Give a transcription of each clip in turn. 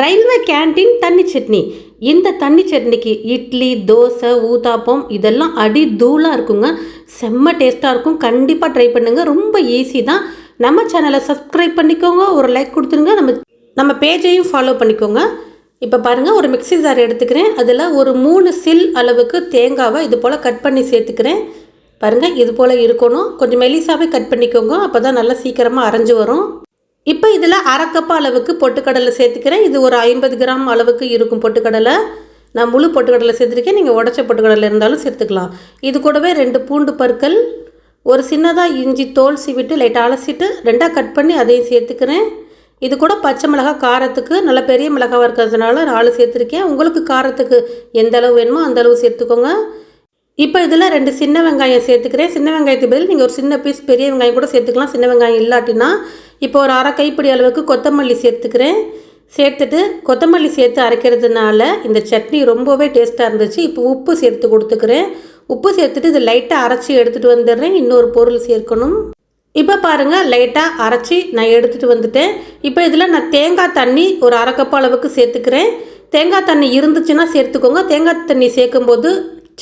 Railway canteen தண்ணி சட்னி. இந்த தண்ணி சட்னிக்கு இட்லி தோசை ஊத்தாப்பம் இதெல்லாம் அடி தூளாக இருக்குங்க. செம்ம டேஸ்ட்டாக இருக்கும். கண்டிப்பாக ட்ரை பண்ணுங்கள் ரொம்ப ஈஸி தான். நம்ம சேனலை சப்ஸ்கிரைப் பண்ணிக்கோங்க. ஒரு லைக் கொடுத்துருங்க. நம்ம நம்ம பேஜையும் ஃபாலோ பண்ணிக்கோங்க. இப்போ பாருங்கள் ஒரு மிக்ஸி ஜார் எடுத்துக்கிறேன். அதில் ஒரு மூணு சில் அளவுக்கு தேங்காவை இது போல் கட் பண்ணி சேர்த்துக்கிறேன். பாருங்கள் இது போல் இருக்கணும். கொஞ்சம் மெலிசாவே கட் பண்ணிக்கோங்க. அப்போ தான் நல்லா சீக்கிரமாக அரைஞ்சு வரும். இப்போ இதில் அரை அளவுக்கு பொட்டுக்கடலை சேர்த்துக்கிறேன். இது ஒரு ஐம்பது கிராம் அளவுக்கு இருக்கும் பொட்டுக்கடலை. நான் முழு பொட்டுக்கடலை சேர்த்துருக்கேன். நீங்கள் உடச்ச பொட்டுக்கடலை இருந்தாலும் சேர்த்துக்கலாம். இது கூடவே ரெண்டு பூண்டு பற்கள் ஒரு சின்னதாக இஞ்சி தோல் சீவிட்டு லைட்டாக அலசிட்டு ரெண்டாக கட் பண்ணி அதையும் சேர்த்துக்கிறேன். இது கூட பச்சை மிளகாய் காரத்துக்கு நல்ல பெரிய மிளகாவாக இருக்கிறதுனால நாலு சேர்த்துருக்கேன். உங்களுக்கு காரத்துக்கு எந்த அளவு வேணுமோ அந்த அளவு சேர்த்துக்கோங்க. இப்போ இதில் ரெண்டு சின்ன வெங்காயம் சேர்த்துக்கிறேன். சின்ன வெங்காயத்துக்கு பதில் நீங்கள் ஒரு சின்ன பீஸ் பெரிய வெங்காயம் கூட சேர்த்துக்கலாம். சின்ன வெங்காயம் இல்லாட்டினா இப்போ ஒரு அரை கைப்பிடி அளவுக்கு கொத்தமல்லி சேர்த்துக்கிறேன். சேர்த்துட்டு கொத்தமல்லி சேர்த்து அரைக்கிறதுனால இந்த சட்னி ரொம்பவே டேஸ்ட்டாக இருந்துச்சு. இப்போ உப்பு சேர்த்து கொடுத்துக்கிறேன். உப்பு சேர்த்துட்டு இது லைட்டாக அரைச்சி எடுத்துகிட்டு வந்துடுறேன். இன்னொரு பொருள் சேர்க்கணும். இப்போ பாருங்கள் லைட்டாக அரைச்சி நான் எடுத்துகிட்டு வந்துட்டேன். இப்போ இதில் நான் தேங்காய் தண்ணி ஒரு அரை கப் அளவுக்கு சேர்த்துக்கிறேன். தேங்காய் தண்ணி இருந்துச்சுன்னா சேர்த்துக்கோங்க. தேங்காய் தண்ணி சேர்க்கும்போது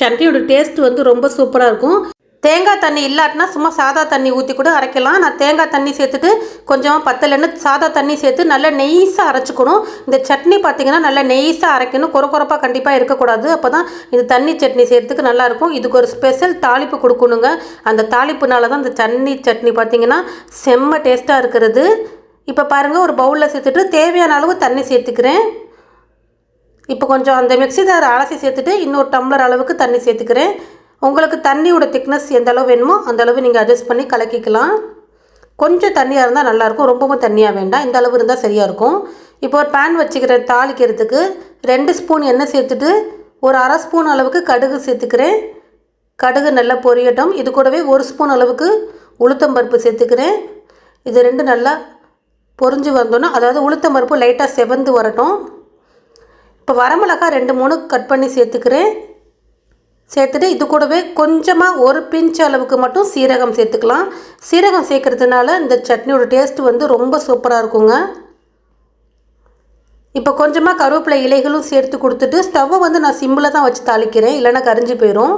சட்னியோட டேஸ்ட் வந்து ரொம்ப சூப்பராக இருக்கும். தேங்காய் தண்ணி இல்லாட்டினா சும்மா சாதா தண்ணி ஊற்றி கூட அரைக்கலாம். நான் தேங்காய் தண்ணி சேர்த்துட்டு கொஞ்சம் பத்தலைன்னு சாதா தண்ணி சேர்த்து நல்லா நெய்ஸாக அரைச்சிக்கணும். இந்த சட்னி பார்த்திங்கன்னா நல்லா நெய்ஸாக அரைக்கணும். குறை குறைப்பாக கண்டிப்பாக இருக்கக்கூடாது. அப்போ தான் இந்த தண்ணி சட்னி செய்கிறதுக்கு நல்லாயிருக்கும் இதுக்கு ஒரு ஸ்பெஷல் தாளிப்பு கொடுக்கணுங்க. அந்த தாளிப்புனால தான் இந்த தண்ணி சட்னி பார்த்திங்கன்னா செம்ம டேஸ்ட்டாக இருக்கிறது. இப்போ பாருங்கள் ஒரு பவுலில் சேர்த்துட்டு தேவையான அளவு தண்ணி சேர்த்துக்கிறேன். இப்போ கொஞ்சம் அந்த மிக்சி அலசி சேர்த்துட்டு இன்னொரு டம்ளர் அளவுக்கு தண்ணி சேர்த்துக்கிறேன். உங்களுக்கு தண்ணியோட திக்னஸ் எந்த அளவு வேணுமோ அந்த அளவு நீங்கள் அட்ஜஸ்ட் பண்ணி கலக்கிக்கலாம். கொஞ்சம் தண்ணியாக இருந்தால் நல்லாயிருக்கும். ரொம்பவும் தண்ணியாக வேண்டாம். இந்த அளவு இருந்தால் சரியாக இருக்கும். இப்போ ஒரு பேன் வச்சுக்கிறேன் தாளிக்கிறதுக்கு ரெண்டு ஸ்பூன் எண்ணெய் சேர்த்துட்டு ஒரு அரை ஸ்பூன் அளவுக்கு கடுகு சேர்த்துக்கிறேன். கடுகு நல்லா பொரியட்டும். இது கூடவே ஒரு ஸ்பூன் அளவுக்கு உளுத்தம்பருப்பு சேர்த்துக்கிறேன். இது ரெண்டு நல்லா பொரிஞ்சு வந்தோன்னா அதாவது உளுத்தம்பருப்பு லைட்டாக செவந்து வரட்டும். இப்போ வரமிளகா ரெண்டு மூணு கட் பண்ணி சேர்த்துக்கிறேன். சேர்த்துட்டு இது கூடவே கொஞ்சமாக ஒரு பிஞ்ச் அளவுக்கு மட்டும் சீரகம் சேர்த்துக்கலாம். சீரகம் சேர்க்குறதுனால இந்த சட்னியோட டேஸ்ட் வந்து ரொம்ப சூப்பராக இருக்குங்க. இப்போ கொஞ்சமாக கருவேப்பிலை இலைகளும் சேர்த்து கொடுத்துட்டு ஸ்டவ்வை வந்து நான் சிம்மில் தான் வச்சு தாளிக்கிறேன். இல்லைன்னா கரிஞ்சு போயிடும்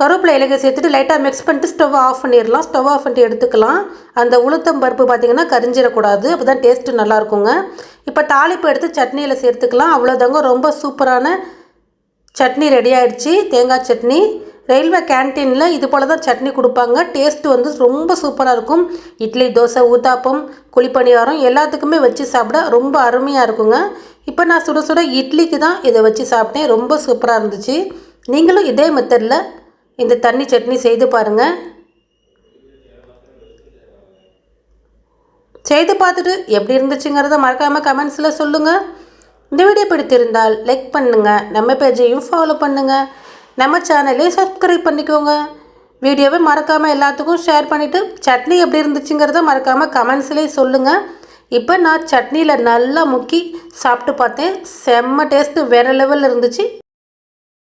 கருவேப்பிலை இலைகள் சேர்த்துட்டு லைட்டாக மிக்ஸ் பண்ணிட்டு ஸ்டவ் ஆஃப் பண்ணிடலாம். ஸ்டவ் ஆஃப் பண்ணிட்டு எடுத்துக்கலாம். அந்த உளுத்தம் பருப்பு பார்த்திங்கன்னா கரிஞ்சிடக்கூடாது. அப்போ தான் டேஸ்ட்டு நல்லாயிருக்குங்க இப்போ தாளிப்பு எடுத்து சட்னியில் சேர்த்துக்கலாம். அவ்வளோதாங்க ரொம்ப சூப்பரான சட்னி ரெடி ஆயிடுச்சு. தேங்காய் சட்னி. ரயில்வே கேன்டீனில் இது போல் தான் சட்னி கொடுப்பாங்க. டேஸ்ட்டு வந்து ரொம்ப சூப்பராக இருக்கும். இட்லி தோசை ஊத்தாப்பம் குழிப்பணியாரம் எல்லாத்துக்குமே வச்சு சாப்பிட ரொம்ப அருமையாக இருக்குங்க. இப்போ நான் சுட சுட இட்லிக்கு தான் இதை வச்சு சாப்பிட்டேன். ரொம்ப சூப்பராக இருந்துச்சு. நீங்களும் இதே மெத்தடில் இந்த தண்ணி சட்னி செய்து பாருங்கள் செய்து பார்த்துட்டு எப்படி இருந்துச்சுங்கிறத மறக்காமல் கமெண்ட்ஸில் சொல்லுங்கள் இந்த வீடியோ பிடித்திருந்தால் லைக் பண்ணுங்கள் நம்ம பேஜையும் ஃபாலோ பண்ணுங்கள் நம்ம சேனலையும் சப்ஸ்கிரைப் பண்ணிக்கோங்க. வீடியோவை மறக்காமல் எல்லாத்துக்கும் ஷேர் பண்ணிவிட்டு சட்னி எப்படி இருந்துச்சுங்கிறத மறக்காமல் கமெண்ட்ஸ்லேயே சொல்லுங்கள் இப்போ நான் சட்னியில் நல்லா முக்கி சாப்பிட்டு பார்த்தேன். செம்ம டேஸ்ட்டு வேறு லெவலில் இருந்துச்சு.